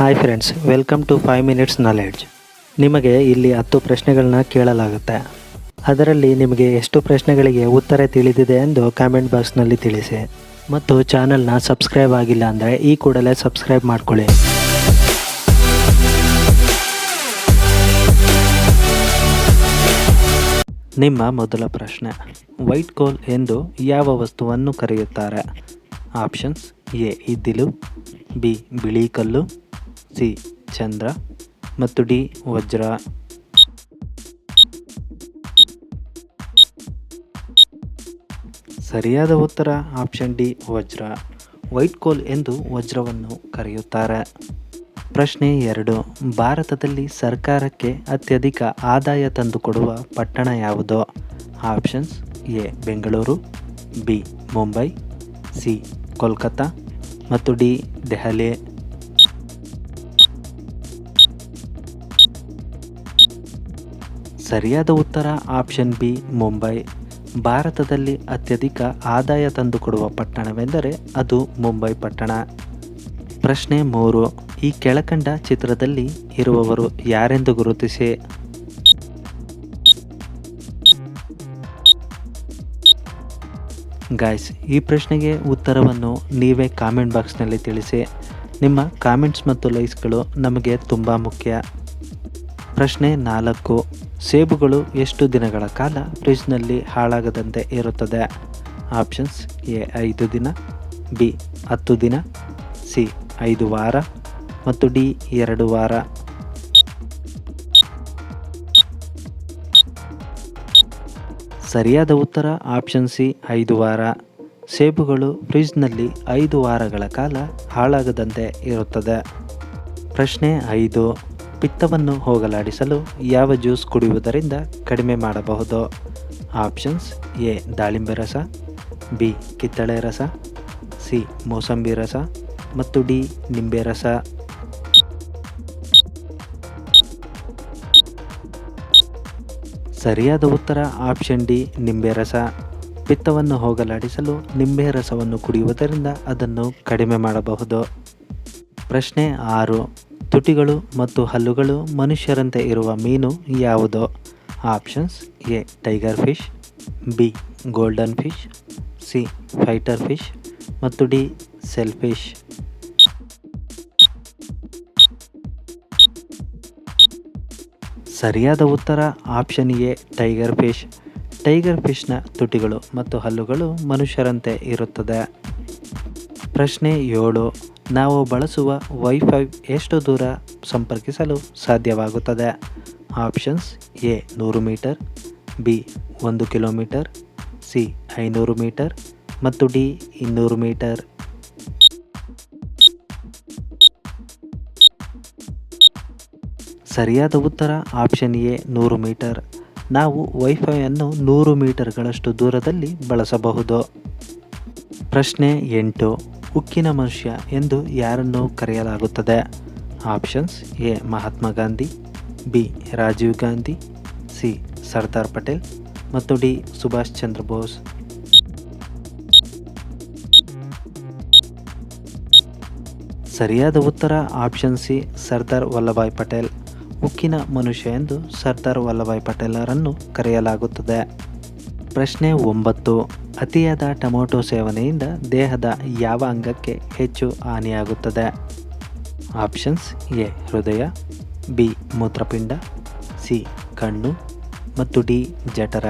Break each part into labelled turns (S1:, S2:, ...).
S1: Hi friends welcome to five minutes knowledge ನಿಮಗೆ ಇಲ್ಲಿ ಹತ್ತು ಪ್ರಶ್ನೆಗಳನ್ನ ಕೇಳಲಾಗುತ್ತೆ. ಅದರಲ್ಲಿ ನಿಮಗೆ ಎಷ್ಟು ಪ್ರಶ್ನೆಗಳಿಗೆ ಉತ್ತರ ತಿಳಿದಿದೆ ಎಂದು ಕಾಮೆಂಟ್ ಬಾಕ್ಸ್ನಲ್ಲಿ ತಿಳಿಸಿ. ಮತ್ತು ಚಾನಲ್ನ ಸಬ್ಸ್ಕ್ರೈಬ್ ಆಗಿಲ್ಲ ಅಂದರೆ ಈ ಕೂಡಲೇ ಸಬ್ಸ್ಕ್ರೈಬ್ ಮಾಡಿಕೊಳ್ಳಿ. ನಿಮ್ಮ ಮೊದಲ ಪ್ರಶ್ನೆ. ವೈಟ್ ಕೋಲ್ ಎಂದು ಯಾವ ವಸ್ತುವನ್ನು ಕರೆಯುತ್ತಾರೆ? ಆಪ್ಷನ್ಸ್ ಎ ಇದ್ದಿಲು ಬಿ ಬಿಳಿ ಕಲ್ಲು ಸಿ ಚಂದ್ರ ಮತ್ತು ಡಿ ವಜ್ರ. ಸರಿಯಾದ ಉತ್ತರ ಆಪ್ಷನ್ ಡಿ ವಜ್ರ. ವೈಟ್ ಕೋಲ್ ಎಂದು ವಜ್ರವನ್ನು ಕರೆಯುತ್ತಾರೆ. ಪ್ರಶ್ನೆ ಎರಡು. ಭಾರತದಲ್ಲಿ ಸರ್ಕಾರಕ್ಕೆ ಅತ್ಯಧಿಕ ಆದಾಯ ತಂದುಕೊಡುವ ಪಟ್ಟಣ ಯಾವುದು? Options A Bengaluru, B Mumbai, C Kolkata ಮತ್ತು ಡಿ ದೆಹಲಿ. ಸರಿಯಾದ ಉತ್ತರ ಆಪ್ಷನ್ ಬಿ, ಮುಂಬೈ. ಭಾರತದಲ್ಲಿ ಅತ್ಯಧಿಕ ಆದಾಯ ತಂದುಕೊಡುವ ಪಟ್ಟಣವೆಂದರೆ ಅದು ಮುಂಬೈ ಪಟ್ಟಣ. ಪ್ರಶ್ನೆ ಮೂರು, ಈ ಕೆಳಕಂಡ ಚಿತ್ರದಲ್ಲಿ ಇರುವವರು ಯಾರೆಂದು ಗುರುತಿಸಿ? ಗಾಯ್ಸ್ ಈ ಪ್ರಶ್ನೆಗೆ ಉತ್ತರವನ್ನು ನೀವೇ ಕಾಮೆಂಟ್ ಬಾಕ್ಸ್ನಲ್ಲಿ ತಿಳಿಸಿ. ನಿಮ್ಮ ಕಾಮೆಂಟ್ಸ್ ಮತ್ತು ಲೈಕ್ಸ್ಗಳು ನಮಗೆ ತುಂಬ ಮುಖ್ಯ. ಪ್ರಶ್ನೆ ನಾಲ್ಕು ಸೇಬುಗಳು ಎಷ್ಟು ದಿನಗಳ ಕಾಲ ಫ್ರಿಜ್ನಲ್ಲಿ ಹಾಳಾಗದಂತೆ ಇರುತ್ತದೆ? ಆಪ್ಷನ್ಸ್ ಎ, ಐದು ದಿನ, ಬಿ, ಹತ್ತು ದಿನ, ಸಿ, ಐದು ವಾರ ಮತ್ತು ಡಿ, ಎರಡು ವಾರ. ಸರಿಯಾದ ಉತ್ತರ ಆಪ್ಷನ್ ಸಿ, ಐದು ವಾರ. ಸೇಬುಗಳು ಫ್ರಿಜ್ನಲ್ಲಿ ಐದು ವಾರಗಳ ಕಾಲ ಹಾಳಾಗದಂತೆ ಇರುತ್ತದೆ. ಪ್ರಶ್ನೆ ಐದು. ಪಿತ್ತವನ್ನು ಹೋಗಲಾಡಿಸಲು ಯಾವ ಜ್ಯೂಸ್ ಕುಡಿಯುವುದರಿಂದ ಕಡಿಮೆ ಮಾಡಬಹುದು? ಆಪ್ಷನ್ಸ್ ಎ, ದಾಳಿಂಬೆ ರಸ, ಬಿ, ಕಿತ್ತಳೆ ರಸ, ಸಿ, ಮೋಸಂಬಿ ರಸ ಮತ್ತು ಡಿ, ನಿಂಬೆ ರಸ. ಸರಿಯಾದ ಉತ್ತರ ಆಪ್ಷನ್ ಡಿ, ನಿಂಬೆ ರಸ. ಪಿತ್ತವನ್ನು ಹೋಗಲಾಡಿಸಲು ನಿಂಬೆ ರಸವನ್ನು ಕುಡಿಯುವುದರಿಂದ ಅದನ್ನು ಕಡಿಮೆ ಮಾಡಬಹುದು. ಪ್ರಶ್ನೆ ಆರು ತುಟಿಗಳು ಮತ್ತು ಹಲ್ಲುಗಳು ಮನುಷ್ಯರಂತೆ ಇರುವ ಮೀನು ಯಾವುದು? Options A, tiger fish, B, golden fish, C, fighter fish ಮತ್ತು ಡಿ, ಸೆಲ್ ಫಿಶ್. ಸರಿಯಾದ ಉತ್ತರ option A, tiger fish. Tiger ಫಿಶ್ನ ತುಟಿಗಳು ಮತ್ತು ಹಲ್ಲುಗಳು ಮನುಷ್ಯರಂತೆ ಇರುತ್ತದೆ. ಪ್ರಶ್ನೆ ಏಳು ನಾವು ಬಳಸುವ ವೈಫೈ ಎಷ್ಟು ದೂರ ಸಂಪರ್ಕಿಸಲು ಸಾಧ್ಯವಾಗುತ್ತದೆ? ಆಪ್ಷನ್ಸ್ ಎ ನೂರು ಮೀಟರ್ ಬಿ ಒಂದು ಕಿಲೋಮೀಟರ್ ಸಿ ಐನೂರು ಮೀಟರ್ ಮತ್ತು ಡಿ ಇನ್ನೂರು ಮೀಟರ್. ಸರಿಯಾದ ಉತ್ತರ ಆಪ್ಷನ್ ಎ ನೂರು ಮೀಟರ್. ನಾವು ವೈಫೈಯನ್ನು ನೂರು ಮೀಟರ್ಗಳಷ್ಟು ದೂರದಲ್ಲಿ ಬಳಸಬಹುದು. ಪ್ರಶ್ನೆ ಎಂಟು. ಉಕ್ಕಿನ ಮನುಷ್ಯ ಎಂದು ಯಾರನ್ನು ಕರೆಯಲಾಗುತ್ತದೆ. Options A. Mahatma Gandhi, B. Rajiv Gandhi, C. Sardar Patel ಮತ್ತು ಡಿ. ಸುಭಾಷ್ ಚಂದ್ರ ಬೋಸ್. ಸರಿಯಾದ ಉತ್ತರ ಆಪ್ಷನ್ ಸಿ. ಸರ್ದಾರ್ ವಲ್ಲಭಾಯ್ ಪಟೇಲ್. ಉಕ್ಕಿನ ಮನುಷ್ಯ ಎಂದು ಸರ್ದಾರ್ ವಲ್ಲಭಾಯ್ ಪಟೇಲರನ್ನು ಕರೆಯಲಾಗುತ್ತದೆ. ಪ್ರಶ್ನೆ ಒಂಬತ್ತು. ಅತಿಯಾದ ಟೊಮೊಟೊ ಸೇವನೆಯಿಂದ ದೇಹದ ಯಾವ ಅಂಗಕ್ಕೆ ಹೆಚ್ಚು ಹಾನಿಯಾಗುತ್ತದೆ? ಆಪ್ಷನ್ಸ್ ಎ, ಹೃದಯ, ಬಿ, ಮೂತ್ರಪಿಂಡ, ಸಿ, ಕಣ್ಣು ಮತ್ತು ಡಿ, ಜಠರ.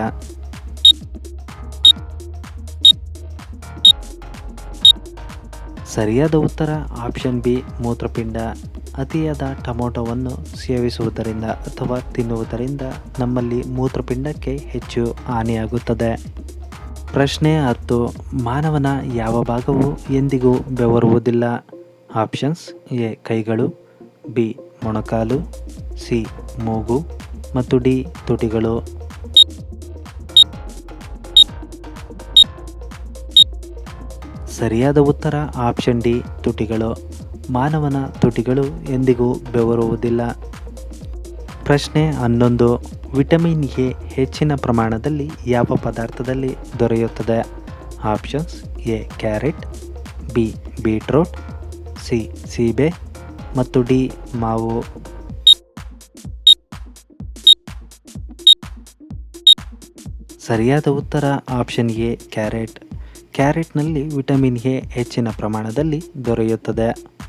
S1: ಸರಿಯಾದ ಉತ್ತರ ಆಪ್ಷನ್ ಬಿ, ಮೂತ್ರಪಿಂಡ. ಅತಿಯಾದ ಟೊಮೊಟೊವನ್ನು ಸೇವಿಸುವುದರಿಂದ ಅಥವಾ ತಿನ್ನುವುದರಿಂದ ನಮ್ಮಲ್ಲಿ ಮೂತ್ರಪಿಂಡಕ್ಕೆ ಹೆಚ್ಚು ಹಾನಿಯಾಗುತ್ತದೆ. ಪ್ರಶ್ನೆ ಹತ್ತು, ಮಾನವನ ಯಾವ ಭಾಗವು ಎಂದಿಗೂ ಬೆವರುವುದಿಲ್ಲ? ಆಪ್ಷನ್ಸ್ ಎ, ಕೈಗಳು, ಬಿ, ಮೊಣಕಾಲು, ಸಿ, ಮೂಗು ಮತ್ತು ಡಿ, ತುಟಿಗಳು. ಸರಿಯಾದ ಉತ್ತರ ಆಪ್ಷನ್ ಡಿ, ತುಟಿಗಳು. ಮಾನವನ ತುಟಿಗಳು ಎಂದಿಗೂ ಬೆವರುವುದಿಲ್ಲ. ಪ್ರಶ್ನೆ ಹನ್ನೊಂದು. ವಿಟಮಿನ್ ಎ ಹೆಚ್ಚಿನ ಪ್ರಮಾಣದಲ್ಲಿ ಯಾವ ಪದಾರ್ಥದಲ್ಲಿ ದೊರೆಯುತ್ತದೆ? Options A carrot, B beetroot, C ಸೀಬೆ ಮತ್ತು ಡಿ ಮಾವು. ಸರಿಯಾದ ಉತ್ತರ ಆಪ್ಷನ್ ಎ ಕ್ಯಾರೆಟ್. ಕ್ಯಾರೆಟ್ನಲ್ಲಿ ವಿಟಮಿನ್ ಎ ಹೆಚ್ಚಿನ ಪ್ರಮಾಣದಲ್ಲಿ ದೊರೆಯುತ್ತದೆ.